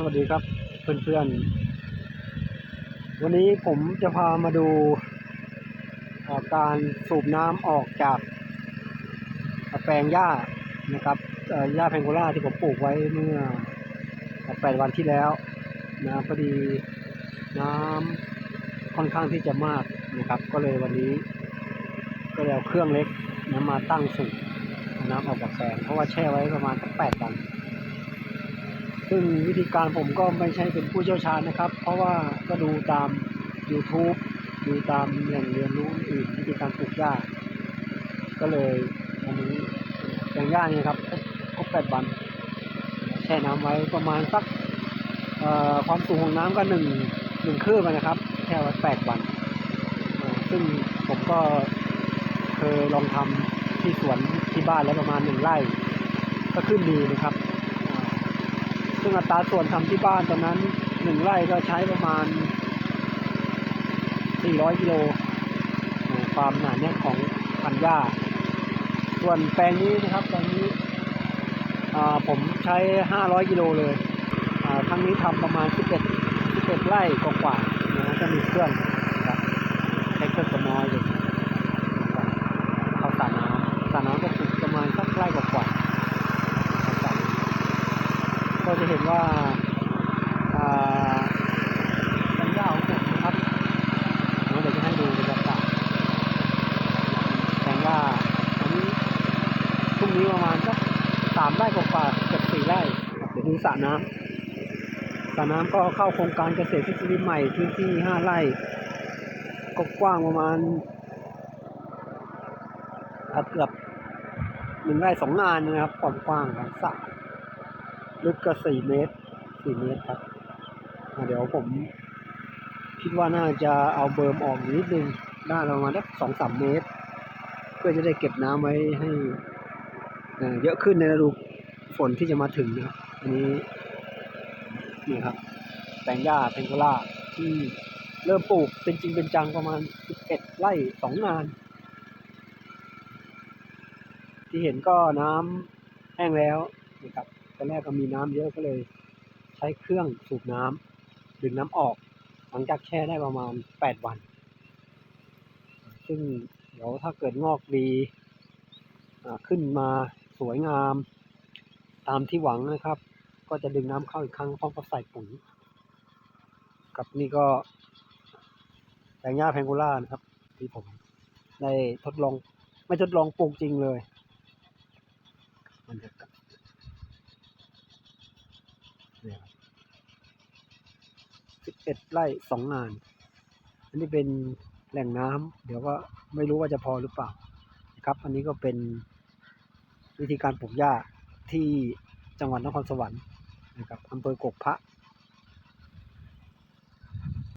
สวัสดีครับเพื่อนๆ วันนี้ผมจะพามาดูเอ่อการสูบน้ำออกจากแปลงหญ้านะครับหญ้าแพงโกล่าที่ผมปลูกไว้เมื่อแปดวันที่แล้วนะพอดีน้ำค่อนข้างที่จะมากนะครับ ก็เลยวันนี้ ก็เลยเอาเครื่องเล็กนะมาตั้งสูบน้ำออกจากแปลงเพราะว่าแช่ไว้ประมาณสักแปดวัน ซึ่งวิธีการผมก็ไม่ใช่เป็นผู้เชี่ยวชาญนะครับ เพราะว่าก็ดูตาม YouTube ดูตามแหล่งเรียนรู้อื่นวิธีการปลูกหญ้า ก็เลยอันนี้แปลงหญ้าเนี่ครับครบแปดวัน แช่น้ำไว้ประมาณสักความสูงของน้ำก็หนึ่งหนึ่งคืบนะครับแช่ไว้แปดวัน ซึ่งผมก็เคยลองทำที่สวนที่บ้านแล้วประมาณหนึ่งไร่ ก็ขึ้นดีนะครับ ซึ่งอัตราส่วนทำที่บ้านตอนนั้นหนึ่งไร่ก็ใช้ประมาณ 400 กิโลความหนาแน่นของพันหญ้า ส่วนแปลงนี้นะครับแปลงนี้อ่าผมใช้ 500 กิโลเลยอ่าครั้งนี้ทำประมาณ 11 11 ไร่กว่าๆนะจะมีเครื่องนะครับใช้เครื่องก็น้อยเลยนะครับเข้าสระน้ำสระน้ำก็ปลูกประมาณสักไร่กว่าๆเข้าสระน้ำ ก็จะเห็นว่าอ่าแปลงหญ้าของผมนะครับเดี๋ยวจะให้ดูบรรยากาศแปลงหญ้าอันนี้พรุ่งนี้ประมาณสักสามไร่กว่าเกือบสี่ไร่เดี๋ยวดูสระน้ำสระน้ำก็เข้าโครงการเกษตรทฤษฎีใหม่พื้นที่ห้าไร่ก็กว้างประมาณเกือบหนึ่งไร่สองงานนะครับความกว้างของสระ ลึกก็สี่เมตรสี่เมตรครับเดี๋ยวผม คิดว่าน่าจะเอาเบิร์มออกนิดนึงได้ประมาณสักสองสามเมตร เพื่อจะได้เก็บน้ำไว้ให้เยอะขึ้นในฤดูฝนที่จะมาถึงนะครับอันนี้นี่ครับแปลงหญ้าเพนโกล่าที่เริ่มปลูกเป็นจริงเป็นจังประมาณสิบเอ็ดไร่สองงาน ที่เห็นก็น้ำแห้งแล้วนะครับ ตอนแรกก็มีน้ำเยอะก็เลย ใช้เครื่องสูบน้ำดึงน้ำออก หลังจากแช่ได้ประมาณแปดวัน ซึ่งเดี๋ยวถ้าเกิดงอกดีขึ้นมาสวยงาม ตามที่หวังนะครับ ก็จะดึงน้ำเข้าอีกครั้งพร้อมกับใส่ปุ๋ยกับนี่ก็แปลงหญ้าแพงโกล่านะครับ ที่ผมได้ทดลองไม่ทดลองปลูกจริงเลยบรรยากาศ เนี่ยสิบเอ็ดไร่สองงาน อันนี้เป็นแหล่งน้ำเดี๋ยวก็ไม่รู้ว่าจะพอหรือเปล่านะครับ อันนี้ก็เป็นวิธีการปลูกหญ้าที่จังหวัดนครสวรรค์นะครับอำเภอกกพระ